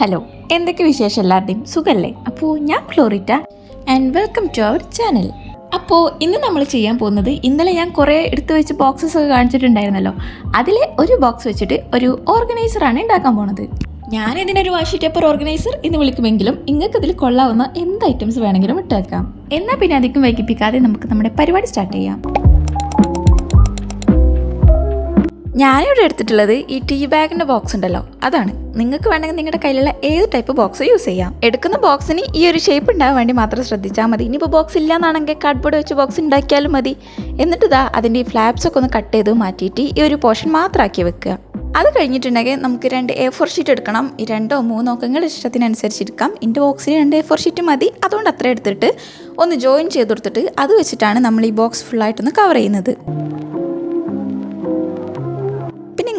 Hello എന്തൊക്കെ വിശേഷം എല്ലാവരുടെയും? സുഖല്ലേ? അപ്പോൾ ഞാൻ ക്ലോറിറ്റ and welcome to our channel അപ്പോൾ ഇന്ന് നമ്മൾ ചെയ്യാൻ പോകുന്നത് ഇന്നലെ ഞാൻ കുറേ എടുത്തു വെച്ച് ബോക്സസ് ഒക്കെ കാണിച്ചിട്ടുണ്ടായിരുന്നല്ലോ. അതിലെ ഒരു ബോക്സ് വെച്ചിട്ട് ഒരു ഓർഗനൈസറാണ് ഉണ്ടാക്കാൻ പോണത്. ഞാൻ ഇതിനൊരു വാഷി ടേപ്പർ ഓർഗനൈസർ എന്ന് വിളിക്കുമെങ്കിലും നിങ്ങൾക്ക് ഇതിൽ കൊള്ളാവുന്ന എന്ത് ഐറ്റംസ് വേണമെങ്കിലും ഇട്ടേക്കാം. എന്നാൽ പിന്നെ അധികം വൈകിപ്പിക്കാതെ നമുക്ക് നമ്മുടെ പരിപാടി സ്റ്റാർട്ട് ചെയ്യാം. ഞാനിവിടെ എടുത്തിട്ടുള്ളത് ഈ ടീ ബാഗിന്റെ ബോക്സ് ഉണ്ടല്ലോ. അതാണ്. നിങ്ങൾക്ക് വേണമെങ്കിൽ നിങ്ങളുടെ കയ്യിലുള്ള ഏത് ടൈപ്പ് ബോക്സ് യൂസ് ചെയ്യാം. എടുക്കുന്ന ബോക്സിന് ഈ ഒരു ഷേപ്പ് ഉണ്ടാകാൻ വേണ്ടി മാത്രം ശ്രദ്ധിച്ചാൽ മതി. ഇനിയിപ്പോൾ ബോക്സ് ഇല്ലാന്നാണെങ്കിൽ കാർഡ്ബോർഡ് വെച്ച് ബോക്സ് ഉണ്ടാക്കിയാലും മതി. എന്നിട്ട് ഇതാ അതിന്റെ ഈ ഫ്ലാപ്സ് ഒക്കെ ഒന്ന് കട്ട് ചെയ്ത് മാറ്റിയിട്ട് ഈ ഒരു പോർഷൻ മാത്രമാക്കി വെക്കുക. അത് കഴിഞ്ഞിട്ടുണ്ടെങ്കിൽ നമുക്ക് രണ്ട് എ ഫോർ ഷീറ്റ് എടുക്കണം. ഈ രണ്ടോ മൂന്നോ ഒക്കെ നിങ്ങളുടെ ഇഷ്ടത്തിനനുസരിച്ച് എടുക്കാം. എന്റെ ബോക്സിൽ രണ്ട് എ ഫോർ ഷീറ്റ് മതി. അതുകൊണ്ട് അത്ര എടുത്തിട്ട് ഒന്ന് ജോയിൻ ചെയ്ത് കൊടുത്തിട്ട് അത് വെച്ചിട്ടാണ് നമ്മൾ ഈ ബോക്സ് ഫുള്ളായിട്ടൊന്ന് കവർ ചെയ്യുന്നത്.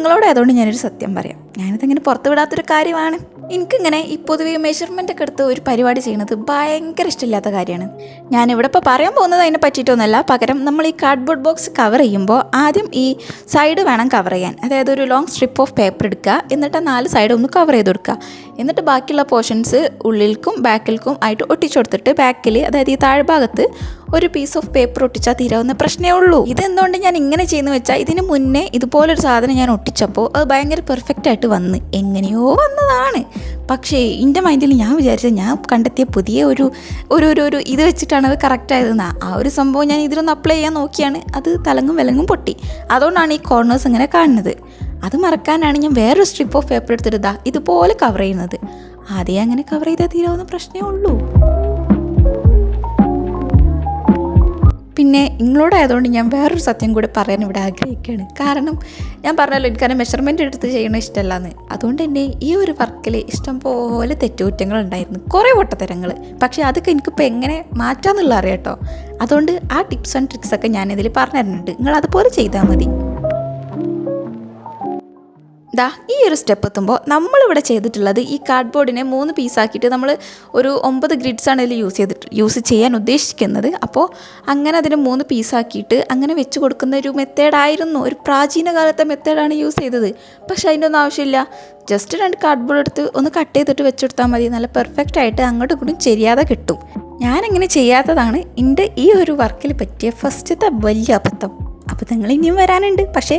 നിങ്ങളോട് അതുകൊണ്ട് ഞാനൊരു സത്യം പറയാം. ഞാനിതങ്ങനെ പുറത്ത് വിടാത്തൊരു കാര്യമാണ്. എനിക്കിങ്ങനെ ഈ പൊതുവെ മെഷർമെന്റ് ഒക്കെ എടുത്ത് ഒരു പരിപാടി ചെയ്യുന്നത് ഭയങ്കര ഇഷ്ടമില്ലാത്ത കാര്യമാണ്. ഞാനിവിടെ ഇപ്പോൾ പറയാൻ പോകുന്നത് അതിനെ പറ്റിയിട്ടൊന്നുമല്ല. പകരം നമ്മൾ ഈ കാർഡ്ബോർഡ് ബോക്സ് കവർ ചെയ്യുമ്പോൾ ആദ്യം ഈ സൈഡ് വേണം കവർ ചെയ്യാൻ. അതായത് ഒരു ലോങ് സ്ട്രിപ്പ് ഓഫ് പേപ്പർ എടുക്കുക. എന്നിട്ട് നാല് സൈഡ് ഒന്ന് കവർ ചെയ്ത് കൊടുക്കുക. എന്നിട്ട് ബാക്കിയുള്ള പോർഷൻസ് ഉള്ളിൽക്കും ബാക്കിൽക്കും ആയിട്ട് ഒട്ടിച്ചു കൊടുത്തിട്ട് ബാക്കിൽ അതായത് ഈ താഴ്ഭാഗത്ത് ഒരു പീസ് ഓഫ് പേപ്പർ ഒട്ടിച്ചാൽ തീരാവുന്ന പ്രശ്നമേ ഉള്ളൂ. ഇതെന്തുകൊണ്ട് ഞാൻ ഇങ്ങനെ ചെയ്യുന്നു വെച്ചാൽ ഇതിന് മുന്നേ ഇതുപോലൊരു സാധനം ഞാൻ ഒട്ടിച്ചപ്പോൾ അത് ഭയങ്കര പെർഫെക്റ്റ് ആയിട്ട് വന്ന് എങ്ങനെയോ വന്നതാണ്. പക്ഷേ എന്റെ മൈൻഡിൽ ഞാൻ വിചാരിച്ചത് ഞാൻ കണ്ടെത്തിയ പുതിയ ഒരു ഒരു ഒരു ഒരു ഇത് വെച്ചിട്ടാണ് അത് കറക്റ്റ് ആയതെന്ന്. ആ ഒരു സംഭവം ഞാൻ ഇതിലൊന്ന് അപ്ലൈ ചെയ്യാൻ നോക്കിയാണ്. അത് തലങ്ങും വിലങ്ങും പൊട്ടി. അതുകൊണ്ടാണ് ഈ കോർണേഴ്സ് ഇങ്ങനെ കാണുന്നത്. അത് മറക്കാനാണ് ഞാൻ വേറൊരു സ്ട്രിപ്പ് ഓഫ് പേപ്പർ എടുത്തിട്ട് ഇതാ ഇതുപോലെ കവർ ചെയ്യുന്നത്. ആദ്യം അങ്ങനെ കവർ ചെയ്താൽ തീരാവുന്ന പ്രശ്നമേ ഉള്ളൂ. പിന്നെ നിങ്ങളോടായതുകൊണ്ട് ഞാൻ വേറൊരു സത്യം കൂടി പറയാൻ ഇവിടെ ആഗ്രഹിക്കുകയാണ്. കാരണം ഞാൻ പറഞ്ഞല്ലോ എനിക്കതിനെ മെഷർമെന്റ് എടുത്ത് ചെയ്യണ ഇഷ്ടമല്ലാന്ന് അതുകൊണ്ട് തന്നെ ഈ ഒരു വർക്കിൽ ഇഷ്ടം പോലെ തെറ്റുകുറ്റങ്ങൾ ഉണ്ടായിരുന്നു കുറേ പൊട്ടത്തരങ്ങൾ പക്ഷേ അതൊക്കെ എനിക്കിപ്പോൾ എങ്ങനെ മാറ്റാമെന്നുള്ള അറിയാം കേട്ടോ അതുകൊണ്ട് ആ ടിപ്സ് ആൻഡ് ട്രിക്സൊക്കെ ഞാനിതിൽ പറഞ്ഞു തരുന്നുണ്ട്. നിങ്ങൾ അതുപോലെ ചെയ്താൽ മതി. ദാ ഈ ഒരു സ്റ്റെപ്പ് എത്തുമ്പോൾ നമ്മളിവിടെ ചെയ്തിട്ടുള്ളത് ഈ കാർഡ്ബോർഡിനെ മൂന്ന് പീസാക്കിയിട്ട് നമ്മൾ ഒരു ഒമ്പത് ഗ്രിഡ്സാണ് ഇതിൽ യൂസ് ചെയ്തിട്ട് യൂസ് ചെയ്യാൻ ഉദ്ദേശിക്കുന്നത്. അപ്പോൾ അങ്ങനെ അതിനെ മൂന്ന് പീസാക്കിയിട്ട് അങ്ങനെ വെച്ച് കൊടുക്കുന്ന ഒരു മെത്തേഡായിരുന്നു ഒരു പ്രാചീന കാലത്തെ മെത്തേഡാണ് യൂസ് ചെയ്തത്. പക്ഷേ അതിന്റെ ഒന്നും ആവശ്യമില്ല. ജസ്റ്റ് രണ്ട് കാർഡ്ബോർഡ് എടുത്ത് ഒന്ന് കട്ട് ചെയ്തിട്ട് വെച്ചെടുത്താൽ മതി. നല്ല പെർഫെക്റ്റ് ആയിട്ട് അങ്ങോട്ടും ഇങ്ങോട്ടും ചെയ്യാതെ കിട്ടും. ഞാനങ്ങനെ ചെയ്യാത്തതാണ്. എന്റെ ഈ ഒരു വർക്കിൽ പറ്റിയ ഫസ്റ്റത്തെ വലിയ അബദ്ധം. അബദ്ധങ്ങൾ ഇനിയും വരാനുണ്ട്. പക്ഷേ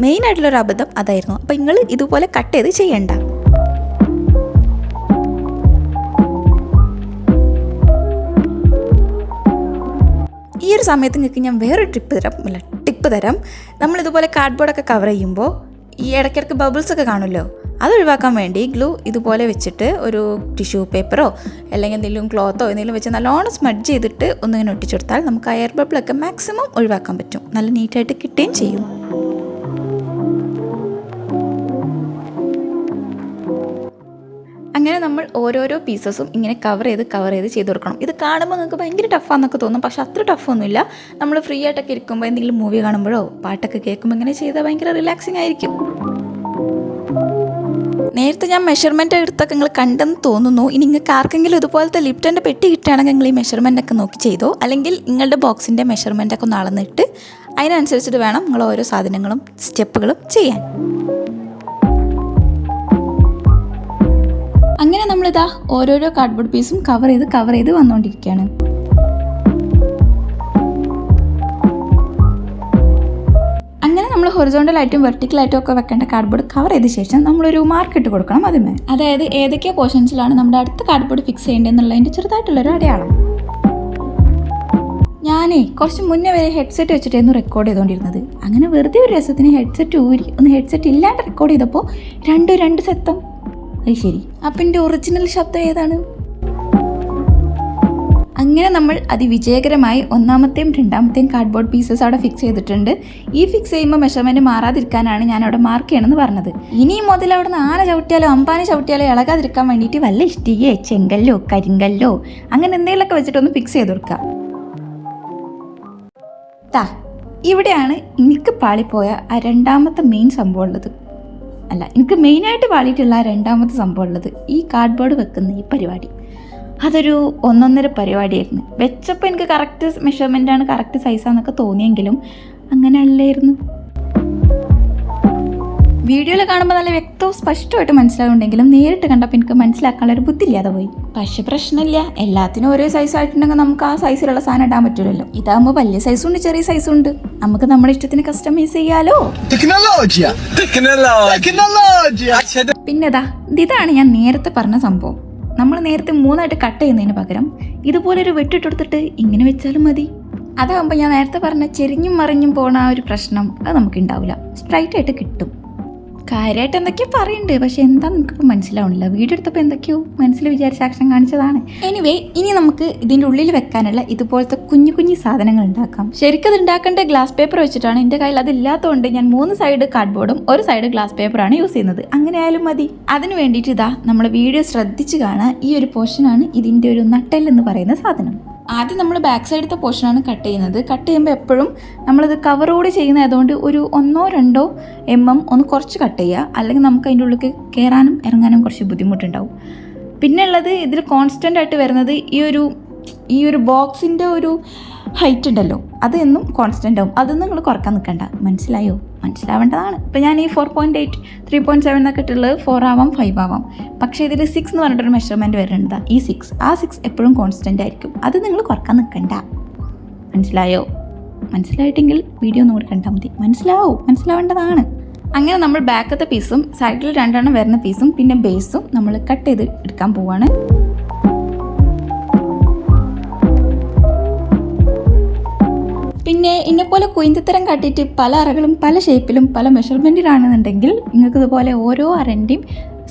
മെയിൻ ആയിട്ടുള്ളൊരു അബദ്ധം അതായിരുന്നു. അപ്പം നിങ്ങൾ ഇതുപോലെ കട്ട് ചെയ്ത് ചെയ്യണ്ട. ഈ ഒരു സമയത്ത് നിങ്ങൾക്ക് ഞാൻ വേറൊരു ട്രിപ്പ് തരാം. അല്ല ടിപ്പ് തരാം. നമ്മളിതുപോലെ കാർഡ്ബോർഡൊക്കെ കവർ ചെയ്യുമ്പോൾ ഈ ഇടയ്ക്കിടയ്ക്ക് ബബിൾസ് ഒക്കെ കാണുമല്ലോ? അത് ഒഴിവാക്കാൻ വേണ്ടി ഗ്ലൂ ഇതുപോലെ വെച്ചിട്ട് ഒരു ടിഷ്യൂ പേപ്പറോ അല്ലെങ്കിൽ എന്തെങ്കിലും ക്ലോത്തോ എന്തെങ്കിലും വെച്ച് നല്ലോണം സ്മഡ്ജ് ചെയ്തിട്ട് ഒന്നിങ്ങനെ ഒട്ടിച്ചു കൊടുത്താൽ നമുക്ക് ആ എയർ ബബിളൊക്കെ മാക്സിമം ഒഴിവാക്കാൻ പറ്റും. നല്ല നീറ്റായിട്ട് കിട്ടുകയും ചെയ്യും. അങ്ങനെ നമ്മൾ ഓരോരോ പീസസും ഇങ്ങനെ കവർ ചെയ്ത് കവർ ചെയ്ത് ചെയ്ത് കൊടുക്കണം. ഇത് കാണുമ്പോൾ നിങ്ങൾക്ക് ഭയങ്കര ടഫാന്നൊക്കെ തോന്നും. പക്ഷെ അത്ര ടഫൊന്നുമില്ല നമ്മൾ ഫ്രീ ആയിട്ടൊക്കെ ഇരിക്കുമ്പോൾ എന്തെങ്കിലും മൂവി കാണുമ്പോഴോ പാട്ടൊക്കെ കേൾക്കുമ്പോൾ ഇങ്ങനെ ചെയ്താൽ ഭയങ്കര റിലാക്സിങ് ആയിരിക്കും. നേരത്തെ ഞാൻ മെഷർമെന്റ് എടുത്തൊക്കെ നിങ്ങൾ കണ്ടെന്ന് തോന്നുന്നു. ഇനി നിങ്ങൾക്ക് ആർക്കെങ്കിലും ഇതുപോലത്തെ ലിപ്റ്റന്റെ പെട്ടി കിട്ടുകയാണെങ്കിൽ നിങ്ങൾ ഈ മെഷർമെന്റ് ഒക്കെ നോക്കി ചെയ്തോ. അല്ലെങ്കിൽ നിങ്ങളുടെ ബോക്സിന്റെ മെഷർമെന്റ് ഒക്കെ ഒന്ന് അളന്നിട്ട് അതിനനുസരിച്ചിട്ട് വേണം നിങ്ങൾ ഓരോ സാധനങ്ങളും സ്റ്റെപ്പുകളും ചെയ്യാൻ. അങ്ങനെ നമ്മളിതാ ഓരോരോ കാർഡ്ബോർഡ് പീസും കവർ ചെയ്ത് കവർ ചെയ്ത് വന്നുകൊണ്ടിരിക്കുകയാണ് നമ്മൾ ഹൊറിസോണ്ടലായിട്ടും വെർട്ടിക്കലായിട്ടും ഒക്കെ വെക്കേണ്ട കാർഡ്ബോർഡ് കവർ ചെയ്ത ശേഷം നമ്മളൊരു മാർക്ക് ഇട്ട് കൊടുക്കണം അതിന്. അതായത് ഏതൊക്കെ പോർഷൻസിലാണ് നമ്മുടെ അടുത്ത കാർഡ്ബോർഡ് ഫിക്സ് ചെയ്യേണ്ടതെന്നുള്ളതിന്റെ ചെറുതായിട്ടുള്ളൊരു അടയാളം. ഞാനേ കുറച്ച് മുന്നേ വരെ ഹെഡ്സെറ്റ് വെച്ചിട്ടായിരുന്നു റെക്കോർഡ് ചെയ്തുകൊണ്ടിരുന്നത് അങ്ങനെ വെറുതെ ഒരു രസത്തിന് ഹെഡ്സെറ്റ് ഊരി ഒന്ന് ഹെഡ്സെറ്റ് ഇല്ലാണ്ട് റെക്കോർഡ് ചെയ്തപ്പോൾ രണ്ട് രണ്ട് ശബ്ദം അത് ശരി. അപ്പം എന്റെ ഒറിജിനൽ ശബ്ദം ഏതാണ്? അങ്ങനെ നമ്മൾ അതിവിജയകരമായി ഒന്നാമത്തെയും രണ്ടാമത്തെയും കാർഡ്ബോർഡ് പീസസ് അവിടെ ഫിക്സ് ചെയ്തിട്ടുണ്ട്. ഈ ഫിക്സ് ചെയ്യുമ്പോൾ മെഷർമെന്റ് മാറാതിരിക്കാനാണ് ഞാൻ അവിടെ മാർക്ക് ചെയ്യണമെന്ന് പറഞ്ഞത്. ഇനി മുതൽ അവിടെ നിന്ന് ആന ചവിട്ടിയാലോ അമ്പാനെ ചവിട്ടിയാലോ ഇളകാതിരിക്കാൻ വേണ്ടിയിട്ട് വല്ല ഇഷ്ടികയോ ചെങ്കല്ലോ കരിങ്കല്ലോ അങ്ങനെ എന്തെങ്കിലുമൊക്കെ വെച്ചിട്ടൊന്ന് ഫിക്സ് ചെയ്ത് കൊടുക്കുക താ ഇവിടെയാണ് എനിക്ക് പാളിപ്പോയ ആ രണ്ടാമത്തെ മെയിൻ സംഭവം ഉള്ളത്. അല്ല എനിക്ക് മെയിനായിട്ട് പാളിയിട്ടുള്ള ആ രണ്ടാമത്തെ സംഭവം ഉള്ളത് ഈ കാർഡ്ബോർഡ് വെക്കുന്ന ഈ പരിപാടി. അതൊരു ഒന്നൊന്നര പരിപാടിയായിരുന്നു. വെച്ചപ്പോൾ എനിക്ക് കറക്റ്റ് ആണ് കറക്റ്റ് സൈസാന്നൊക്കെ തോന്നിയെങ്കിലും അങ്ങനെ അല്ലായിരുന്നു വീഡിയോയിൽ കാണുമ്പോൾ നല്ല വ്യക്തവും സ്പഷ്ടമായിട്ട് മനസ്സിലാവുണ്ടെങ്കിലും നേരിട്ട് കണ്ടപ്പോൾ എനിക്ക് മനസ്സിലാക്കാനുള്ള ഒരു ബുദ്ധിയില്ലാതെ പോയി. പക്ഷെ പ്രശ്നമില്ല. എല്ലാത്തിനും ഒരേ സൈസ് ആയിട്ടുണ്ടെങ്കിൽ നമുക്ക് ആ സൈസിലുള്ള സാധനം ഇടാൻ പറ്റില്ലല്ലോ ഇതാകുമ്പോൾ വലിയ സൈസും ഉണ്ട് ചെറിയ സൈസും ഉണ്ട്. നമുക്ക് നമ്മുടെ ഇഷ്ടത്തിന് കസ്റ്റമൈസ് ചെയ്യാലോ! പിന്നെതാ ഇതാണ് ഞാൻ നേരത്തെ പറഞ്ഞ സംഭവം. നമ്മൾ നേരത്തെ മൂന്നായിട്ട് കട്ട് ചെയ്യുന്നതിന് പകരം ഇതുപോലെ ഒരു വെട്ടിട്ടെടുത്തിട്ട് ഇങ്ങനെ വെച്ചാലും മതി. അതാകുമ്പോൾ ഞാൻ നേരത്തെ പറഞ്ഞ ചെരിഞ്ഞും മറിഞ്ഞും പോണ ആ ഒരു പ്രശ്നം അത് നമുക്ക് ഉണ്ടാവില്ല സ്ട്രൈറ്റ് ആയിട്ട് കിട്ടും. കാര്യമായിട്ട് എന്തൊക്കെയോ പറയുന്നുണ്ട് പക്ഷെ എന്താ നമുക്കിപ്പോൾ മനസ്സിലാവണില്ല. വീഡിയോ എടുത്തപ്പോൾ എന്തൊക്കെയോ മനസ്സിൽ വിചാരിച്ച ആക്ഷൻ കാണിച്ചതാണ്. എനിവേ ഇനി നമുക്ക് ഇതിന്റെ ഉള്ളിൽ വെക്കാനുള്ള ഇതുപോലത്തെ കുഞ്ഞു കുഞ്ഞു സാധനങ്ങൾ ഉണ്ടാക്കാം. ശരിക്കും അത് ഉണ്ടാക്കേണ്ട ഗ്ലാസ് പേപ്പർ വെച്ചിട്ടാണ്. എന്റെ കയ്യിൽ അതില്ലാത്തതുകൊണ്ട് ഞാൻ മൂന്ന് സൈഡ് കാർഡ്ബോർഡും ഒരു സൈഡ് ഗ്ലാസ് പേപ്പറാണ് യൂസ് ചെയ്യുന്നത്. അങ്ങനെ ആയാലും മതി. അതിന് വേണ്ടിയിട്ട് ഇതാ നമ്മൾ വീഡിയോ ശ്രദ്ധിച്ച് കാണുക ഈ ഒരു പോർഷനാണ് ഇതിന്റെ ഒരു നട്ടൽ എന്ന് പറയുന്ന സാധനം. ആദ്യം നമ്മൾ ബാക്ക് സൈഡത്തെ പോർഷനാണ് കട്ട് ചെയ്യുന്നത്. കട്ട് ചെയ്യുമ്പോൾ എപ്പോഴും നമ്മളിത് കവറോട് ചെയ്യുന്നതുകൊണ്ട് ഒരു ഒന്നോ രണ്ടോ എം എം ഒന്ന് കുറച്ച് കട്ട് ചെയ്യുക. അല്ലെങ്കിൽ നമുക്ക് അതിന്റെ ഉള്ളിൽ കയറാനും ഇറങ്ങാനും കുറച്ച് ബുദ്ധിമുട്ടുണ്ടാവും. പിന്നെ ഉള്ളത് ഇതിൽ കോൺസ്റ്റന്റ് ആയിട്ട് വരുന്നത് ഈ ഒരു ഈ ഒരു ബോക്സിന്റെ ഒരു ഹൈറ്റ് ഉണ്ടല്ലോ അത് എന്നും കോൺസ്റ്റന്റ് ആവും. അതൊന്നും നിങ്ങൾ കുറയ്ക്കാൻ നിൽക്കണ്ട. മനസ്സിലായോ? മനസ്സിലാവേണ്ടതാണ്. ഇപ്പം ഞാൻ ഈ four point eight three point seven എന്നൊക്കെ ഇട്ടുള്ളത് ഫോർ ആവാം ഫൈവ് ആവാം. പക്ഷേ ഇതിൽ സിക്സ് എന്ന് പറഞ്ഞിട്ടൊരു മെഷർമെന്റ് വരുന്നുണ്ട് ഈ സിക്സ് ആ സിക്സ് എപ്പോഴും കോൺസ്റ്റന്റ് ആയിരിക്കും. അത് നിങ്ങൾ കുറയ്ക്കാൻ നിൽക്കണ്ട. മനസ്സിലായോ? മനസ്സിലായിട്ടെങ്കിൽ വീഡിയോ ഒന്നും കൂടി കണ്ടാൽ മതി. മനസ്സിലാവും മനസ്സിലാവേണ്ടതാണ്. അങ്ങനെ നമ്മൾ ബാക്കത്തെ പീസും സൈഡിൽ രണ്ടെണ്ണം വരുന്ന പീസും പിന്നെ ബേസും നമ്മൾ കട്ട് ചെയ്ത് എടുക്കാൻ പോവാണ്. പിന്നെ ഇന്നെപ്പോലെ കുയിന്തത്തരം കാട്ടിയിട്ട് പല അറകളും പല ഷേപ്പിലും പല മെഷർമെന്റിലാണെന്നുണ്ടെങ്കിൽ നിങ്ങൾക്ക് ഇതുപോലെ ഓരോ അരന്റെയും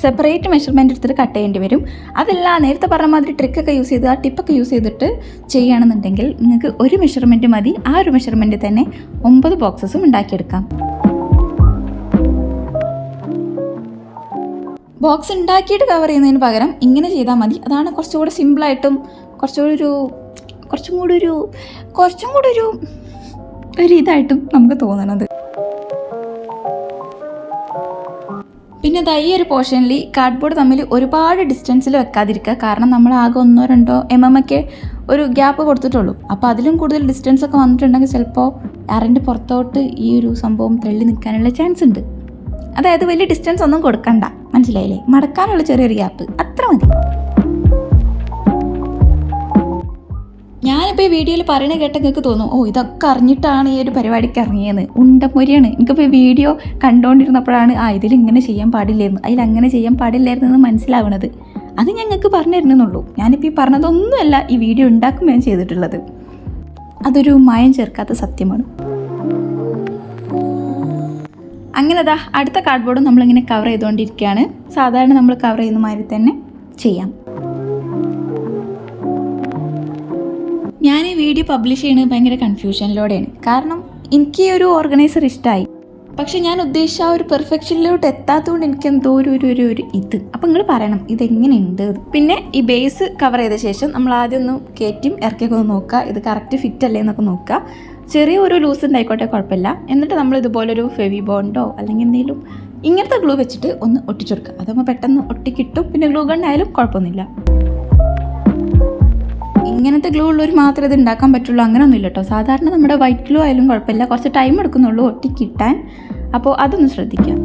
സെപ്പറേറ്റ് മെഷർമെന്റ് എടുത്തിട്ട് കട്ട് ചെയ്യേണ്ടി വരും. അതല്ല നേരത്തെ പറഞ്ഞ മാതിരി ട്രിക്കൊക്കെ യൂസ് ചെയ്ത് ആ ടിപ്പൊക്കെ യൂസ് ചെയ്തിട്ട് ചെയ്യുകയാണെന്നുണ്ടെങ്കിൽ നിങ്ങൾക്ക് ഒരു മെഷർമെന്റ് മതി. ആ ഒരു മെഷർമെന്റ് തന്നെ ഒമ്പത് ബോക്സസും ഉണ്ടാക്കിയെടുക്കാം. ബോക്സ് ഉണ്ടാക്കിയിട്ട് കവർ ചെയ്യുന്നതിന് പകരം ഇങ്ങനെ ചെയ്താൽ മതി. അതാണ് കുറച്ചുകൂടെ സിമ്പിളായിട്ടും കുറച്ചുകൂടി ഒരു കുറച്ചും കൂടി ഒരു കുറച്ചും കൂടി ഒരു ഒരു ഇതായിട്ടും നമുക്ക് തോന്നണത്. പിന്നെ ദാ ഈ ഒരു പോർഷനിൽ കാർഡ്ബോർഡ് തമ്മിൽ ഒരുപാട് ഡിസ്റ്റൻസിൽ വെക്കാതിരിക്കുക. കാരണം നമ്മൾ ആകെ ഒന്നോ രണ്ടോ എം എം ഒക്കെ ഒരു ഗ്യാപ്പ് കൊടുത്തിട്ടുള്ളൂ. അപ്പോൾ അതിലും കൂടുതൽ ഡിസ്റ്റൻസ് ഒക്കെ വന്നിട്ടുണ്ടെങ്കിൽ ചിലപ്പോൾ അരന്റെ പുറത്തോട്ട് ഈ ഒരു സംഭവം തള്ളി നിൽക്കാനുള്ള ചാൻസ് ഉണ്ട്. അതായത് വലിയ ഡിസ്റ്റൻസ് ഒന്നും കൊടുക്കണ്ട. മനസ്സിലായില്ലേ? മടക്കാനുള്ള ചെറിയൊരു ഗ്യാപ്പ്. അത്ര മതി. ഞാനിപ്പോൾ ഈ വീഡിയോയിൽ പറയണ കേട്ട നിങ്ങൾക്ക് തോന്നും ഓ ഇതൊക്കെ അറിഞ്ഞിട്ടാണ് ഈ ഒരു പരിപാടിക്ക് ഇറങ്ങിയത്. ഉണ്ടപ്പൊരിയാണ് എനിക്കിപ്പോൾ ഈ വീഡിയോ കണ്ടുകൊണ്ടിരുന്നപ്പോഴാണ് ആ ഇതിൽ ഇങ്ങനെ ചെയ്യാൻ പാടില്ലായിരുന്നു. അതിൽ അങ്ങനെ ചെയ്യാൻ പാടില്ലായിരുന്നു എന്ന് മനസ്സിലാവണത്. അത് ഞങ്ങൾക്ക് പറഞ്ഞു തരുന്നുള്ളൂ ഞാനിപ്പോൾ ഈ പറഞ്ഞതൊന്നുമല്ല ഈ വീഡിയോ ഉണ്ടാക്കുമ്പോൾ ഞാൻ ചെയ്തിട്ടുള്ളത്. അതൊരു മായം ചേർക്കാത്ത സത്യമാണ്. അങ്ങനെ അതാ അടുത്ത കാർഡ്ബോർഡും നമ്മളിങ്ങനെ കവർ ചെയ്തുകൊണ്ടിരിക്കുകയാണ് സാധാരണ നമ്മൾ കവർ ചെയ്യുന്ന മാതിരി തന്നെ ചെയ്യാം. വീഡിയോ പബ്ലിഷ് ചെയ്യുന്നത് ഭയങ്കര കൺഫ്യൂഷനിലൂടെയാണ് കാരണം എനിക്ക് ഈ ഒരു ഓർഗനൈസർ ഇഷ്ടമായി പക്ഷെ ഞാൻ ഉദ്ദേശിച്ച ആ ഒരു പെർഫെക്ഷനിലോട്ട് എത്താത്തതുകൊണ്ട് എനിക്ക് എന്തോ ഒരു ഒരു ഒരു ഒരു ഇത്. അപ്പം നിങ്ങൾ പറയണം ഇതെങ്ങനെയുണ്ട്. പിന്നെ ഈ ബേസ് കവർ ചെയ്ത ശേഷം നമ്മൾ ആദ്യം ഒന്ന് കയറ്റിയും ഇറക്കിയൊക്കെ ഒന്ന് നോക്കുക. ഇത് കറക്റ്റ് ഫിറ്റ് അല്ലേ എന്നൊക്കെ നോക്കുക. ചെറിയ ഒരു ലൂസ് ഉണ്ടായിക്കോട്ടെ കുഴപ്പമില്ല. എന്നിട്ട് നമ്മൾ ഇതുപോലൊരു ഫെവി ബോണ്ടോ അല്ലെങ്കിൽ എന്തെങ്കിലും ഇങ്ങനത്തെ ഗ്ലൂ വെച്ചിട്ട് ഒന്ന് ഒട്ടിച്ചെടുക്കുക. അതാകുമ്പോൾ പെട്ടെന്ന് ഒട്ടിക്കിട്ടും. പിന്നെ ഗ്ലൂ ഗണ്ണായാലും കുഴപ്പമൊന്നുമില്ല. ഇങ്ങനത്തെ ഗ്ലൂ ഉള്ളവർ മാത്രമേ ഇത് ഉണ്ടാക്കാൻ പറ്റുള്ളൂ. അങ്ങനെയൊന്നുമില്ല കേട്ടോ സാധാരണ നമ്മുടെ വൈറ്റ് ഗ്ലൂ ആയാലും കുഴപ്പമില്ല. കുറച്ച് ടൈം എടുക്കുന്നുള്ളൂ ഒട്ടി കിട്ടാൻ. അപ്പോൾ അതൊന്ന് ശ്രദ്ധിക്കാം.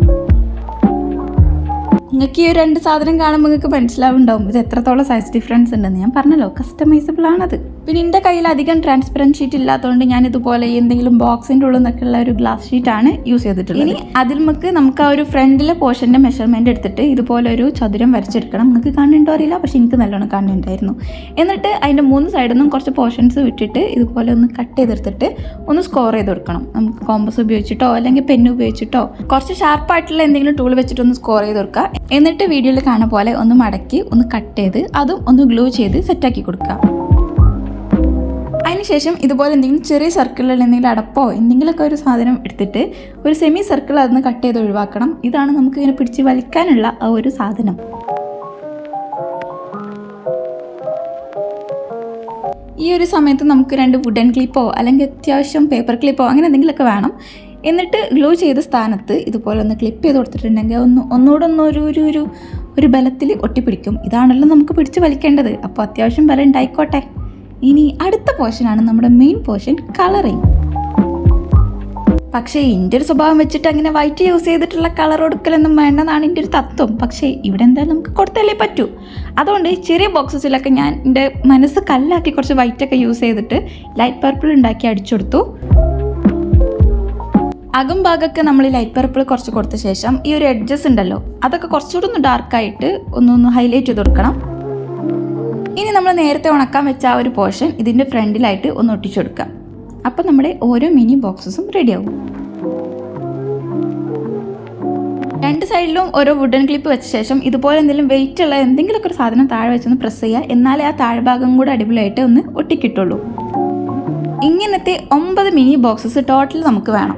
നിങ്ങൾക്ക് ഈ ഒരു രണ്ട് സാധനം കാണുമ്പോൾ നിങ്ങൾക്ക് മനസ്സിലാവുണ്ടാവും. ഇത് എത്രത്തോളം സൈസ് ഡിഫറൻസ് ഉണ്ടെന്ന്. ഞാൻ പറഞ്ഞല്ലോ കസ്റ്റമൈസബിൾ ആണത്. പിന്നെ എന്റെ കയ്യിൽ അധികം ട്രാൻസ്പെറന്റ് ഷീറ്റ് ഇല്ലാത്തതുകൊണ്ട് ഞാൻ ഇതുപോലെ എന്തെങ്കിലും ബോക്സിന്റെ ഉള്ളിൽ നിന്നൊക്കെയുള്ള ഒരു ഗ്ലാസ് ഷീറ്റ് ആണ് യൂസ് ചെയ്തിട്ടുള്ളത്. ഇനി അതിൽ നമുക്ക് നമുക്ക് ആ ഒരു ഫ്രണ്ടിലെ പോർഷന്റെ മെഷർമെന്റ് എടുത്തിട്ട് ഇതുപോലെ ഒരു ചതുരം വരച്ചെടുക്കണം. നിങ്ങൾക്ക് കാണുന്നുണ്ടോ അറിയില്ല പക്ഷേ എനിക്ക് നല്ലോണം കാണുന്നുണ്ടായിരുന്നു. എന്നിട്ട് അതിന്റെ മൂന്ന് സൈഡിൽ നിന്നും കുറച്ച് പോർഷൻസ് വിട്ടിട്ട് ഇതുപോലെ ഒന്ന് കട്ട് ചെയ്തെടുത്തിട്ട് ഒന്ന് സ്കോർ ചെയ്ത് കൊടുക്കണം. നമുക്ക് കോമ്പസ് ഉപയോഗിച്ചിട്ടോ അല്ലെങ്കിൽ പെന്ന് ഉപയോഗിച്ചിട്ടോ കുറച്ച് ഷാർപ്പായിട്ടുള്ള എന്തെങ്കിലും ടൂൾ വെച്ചിട്ട് ഒന്ന് സ്കോർ ചെയ്ത് കൊടുക്കുക. എന്നിട്ട് വീഡിയോയിൽ കാണുന്ന പോലെ ഒന്ന് മടക്കി ഒന്ന് കട്ട് ചെയ്ത് അതും ഒന്ന് ഗ്ലൂ ചെയ്ത് സെറ്റാക്കി കൊടുക്കുക. അതിനുശേഷം ഇതുപോലെ എന്തെങ്കിലും ചെറിയ സർക്കിളിൽ എന്തെങ്കിലും അടപ്പോ എന്തെങ്കിലുമൊക്കെ ഒരു സാധനം എടുത്തിട്ട് ഒരു സെമി സർക്കിൾ അതിന് കട്ട് ചെയ്ത് ഒഴിവാക്കണം. ഇതാണ് നമുക്ക് ഇങ്ങനെ പിടിച്ച് വലിക്കാനുള്ള ആ ഒരു സാധനം. ഈ ഒരു സമയത്ത് നമുക്ക് രണ്ട് വുഡൻ ക്ലിപ്പോ അല്ലെങ്കിൽ അത്യാവശ്യം പേപ്പർ ക്ലിപ്പോ അങ്ങനെ എന്തെങ്കിലുമൊക്കെ വേണം. എന്നിട്ട് ഗ്ലൂ ചെയ്ത സ്ഥാനത്ത് ഇതുപോലെ ഒന്ന് ക്ലിപ്പ് ചെയ്ത് കൊടുത്തിട്ടുണ്ടെങ്കിൽ ഒന്ന് ഒന്നുകൂടെ ഒന്ന് ഒരു ഒരു ഒരു ഒരു ബലത്തിൽ ഒട്ടിപ്പിടിക്കും. ഇതാണല്ലോ നമുക്ക് പിടിച്ച് വലിക്കേണ്ടത്. അപ്പോൾ അത്യാവശ്യം ബലം ഉണ്ടായിക്കോട്ടെ. ഇനി അടുത്ത പോർഷനാണ് നമ്മുടെ മെയിൻ പോർഷൻ കളറിങ് പക്ഷേ എന്റെ ഒരു സ്വഭാവം വെച്ചിട്ട് അങ്ങനെ വൈറ്റ് യൂസ് ചെയ്തിട്ടുള്ള കളർ കൊടുക്കലൊന്നും വേണ്ടെന്നാണ് എന്റെ ഒരു തത്വം. പക്ഷേ ഇവിടെ എന്തായാലും നമുക്ക് കൊടുത്തല്ലേ പറ്റൂ. അതുകൊണ്ട് ചെറിയ ബോക്സസിലൊക്കെ ഞാൻ എന്റെ മനസ്സ് കല്ലാക്കി കുറച്ച് വൈറ്റൊക്കെ യൂസ് ചെയ്തിട്ട് ലൈറ്റ് പർപ്പിൾ ഉണ്ടാക്കി അടിച്ചെടുത്തു. അകം ഭാഗമൊക്കെ നമ്മൾ ലൈറ്റ് പർപ്പിൾ കുറച്ച് കൊടുത്ത ശേഷം ഈ ഒരു എഡ്ജസ് ഉണ്ടല്ലോ അതൊക്കെ കുറച്ചുകൂടി ഒന്ന് ഡാർക്കായിട്ട് ഒന്നൊന്ന് ഹൈലൈറ്റ് ചെയ്ത് കൊടുക്കണം. ഇനി നമ്മൾ നേരത്തെ ഉണക്കാൻ വെച്ച ആ ഒരു പോർഷൻ ഇതിന്റെ ഫ്രണ്ടിലായിട്ട് ഒന്ന് ഒട്ടിച്ചു കൊടുക്കാം അപ്പം നമ്മുടെ ഓരോ മിനി ബോക്സസും റെഡിയാവും രണ്ട് സൈഡിലും ഓരോ വുഡൻ ക്ലിപ്പ് വെച്ച ശേഷം ഇതുപോലെ എന്തെങ്കിലും വെയിറ്റ് ഉള്ള എന്തെങ്കിലുമൊക്കെ ഒരു സാധനം താഴെ വെച്ചൊന്ന് പ്രസ് ചെയ്യുക. എന്നാലേ ആ താഴ്ഭാഗം കൂടെ അടിപൊളിയായിട്ട് ഒന്ന് ഒട്ടിക്കിട്ടുള്ളൂ. ഇങ്ങനത്തെ ഒമ്പത് മിനി ബോക്സസ് ടോട്ടൽ നമുക്ക് വേണം.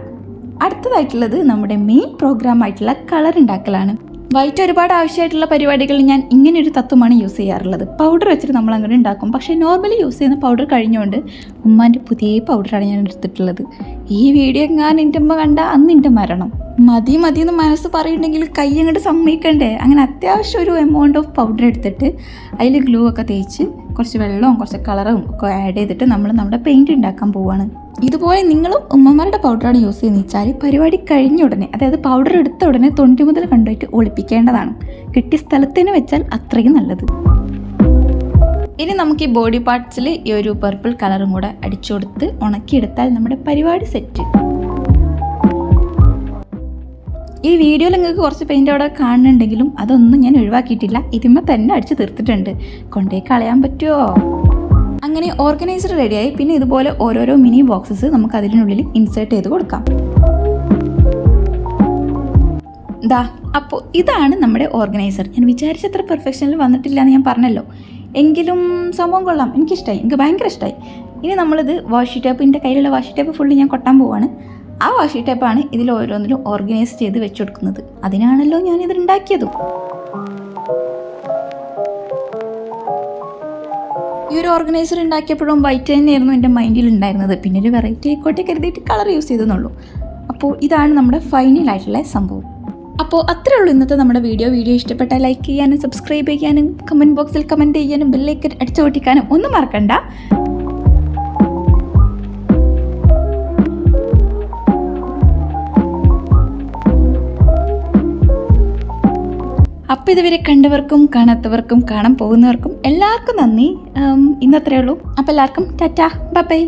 അടുത്തതായിട്ടുള്ളത് നമ്മുടെ മെയിൻ പ്രോഗ്രാം ആയിട്ടുള്ള കളർ ഉണ്ടാക്കലാണ്. വൈറ്റ് ഒരുപാട് ആവശ്യമായിട്ടുള്ള പരിപാടികളിൽ ഞാൻ ഇങ്ങനെ ഒരു തത്വമാണ് യൂസ് ചെയ്യാറുള്ളത്. പൗഡർ വെച്ചിട്ട് നമ്മൾ അങ്ങനെ ഉണ്ടാക്കും. പക്ഷേ നോർമലി യൂസ് ചെയ്യുന്ന പൗഡർ കഴിഞ്ഞുകൊണ്ട് ഉമ്മാന്റെ പുതിയ പൗഡറാണ് ഞാൻ എടുത്തിട്ടുള്ളത്. ഈ വീഡിയോ ഞാൻ എന്റെ അമ്മ കണ്ട അന്ന് എന്റെ മരണം. മതി മതി എന്ന് മനസ്സ് പറയുന്നുണ്ടെങ്കിൽ കൈ അങ്ങോട്ട് സമ്മതിക്കണ്ടേ? അങ്ങനെ അത്യാവശ്യം ഒരു എമൗണ്ട് ഓഫ് പൗഡർ എടുത്തിട്ട് അതിൽ ഗ്ലൂ ഒക്കെ തേച്ച് കുറച്ച് വെള്ളവും കുറച്ച് കളറും ഒക്കെ ആഡ് ചെയ്തിട്ട് നമ്മൾ നമ്മുടെ പെയിന്റ് ഉണ്ടാക്കാൻ പോവാണ്. ഇതുപോലെ നിങ്ങളും ഉമ്മമാരുടെ പൗഡറാണ് യൂസ് ചെയ്യുന്നത് വെച്ചാൽ പരിപാടി കഴിഞ്ഞ ഉടനെ അതായത് പൗഡർ എടുത്ത ഉടനെ തൊണ്ടി മുതൽ കണ്ടുപോയിട്ട് ഒളിപ്പിക്കേണ്ടതാണ്. കിട്ടിയ സ്ഥലത്തിന് വെച്ചാൽ അത്രയും നല്ലത്. ഇനി നമുക്ക് ഈ ബോഡി പാർട്സിൽ ഈ ഒരു പർപ്പിൾ കളറും കൂടെ അടിച്ചു കൊടുത്ത് ഉണക്കിയെടുത്താൽ നമ്മുടെ പരിപാടി സെറ്റ് ഈ വീഡിയോയിൽ നിങ്ങൾക്ക് കുറച്ച് പെയിന്റ് അവിടെ കാണുന്നുണ്ടെങ്കിലും അതൊന്നും ഞാൻ ഒഴിവാക്കിയിട്ടില്ല. ഇതിമ്മ തന്നെ അടിച്ച് തീർത്തിട്ടുണ്ട്. കൊണ്ടേ കളയാൻ പറ്റുമോ അങ്ങനെ ഓർഗനൈസർ റെഡിയായി പിന്നെ ഇതുപോലെ ഓരോരോ മിനി ബോക്സസ് നമുക്ക് അതിനുള്ളിൽ ഇൻസേർട്ട് ചെയ്ത് കൊടുക്കാം. ദാ അപ്പോൾ ഇതാണ് നമ്മുടെ ഓർഗനൈസർ ഞാൻ വിചാരിച്ചത്ര പെർഫെക്ഷനിൽ വന്നിട്ടില്ല എന്ന് ഞാൻ പറഞ്ഞല്ലോ. എങ്കിലും സംഭവം കൊള്ളാം. എനിക്കിഷ്ടമായി എനിക്ക് ഭയങ്കര ഇഷ്ടമായി ഇനി നമ്മളിത് വാഷി ടേപ്പിന്റെ കയ്യിലുള്ള വാഷി ടേപ്പ് ഫുള്ള് ഞാൻ കൊട്ടാൻ പോവാണ്. ആ വാഷി ടേപ്പാണ് ഇതിൽ ഓരോന്നിലും ഓർഗനൈസ് ചെയ്ത് വെച്ച് കൊടുക്കുന്നത് അതിനാണല്ലോ ഞാനിത് ഉണ്ടാക്കിയതും. ഈ ഒരു ഓർഗനൈസർ ഉണ്ടാക്കിയപ്പോഴും വൈറ്റ് തന്നെയായിരുന്നു എന്റെ മൈൻഡിൽ ഉണ്ടായിരുന്നത്. പിന്നെ ഒരു വെറൈറ്റി ആയിക്കോട്ടെ കരുതിയിട്ട് കളർ യൂസ് ചെയ്തെന്നുള്ളൂ. അപ്പോൾ ഇതാണ് നമ്മുടെ ഫൈനൽ ആയിട്ടുള്ള സംഭവം. അപ്പോൾ അത്രേ ഉള്ളൂ ഇന്നത്തെ നമ്മുടെ വീഡിയോ. വീഡിയോ ഇഷ്ടപ്പെട്ടാൽ ലൈക്ക് ചെയ്യാനും സബ്സ്ക്രൈബ് ചെയ്യാനും കമന്റ് ബോക്സിൽ കമന്റ് ചെയ്യാനും ബെല്ലൈക്കൻ അടിച്ചു പൊട്ടിക്കാനും ഒന്നും മറക്കണ്ട. അപ്പോൾ ഇതുവരെ കണ്ടവർക്കും കാണാത്തവർക്കും കാണാൻ പോകുന്നവർക്കും എല്ലാവർക്കും നന്ദി. ഇന്നത്രേ ഉള്ളൂ. അപ്പോൾ എല്ലാവർക്കും ടാറ്റ ബൈ.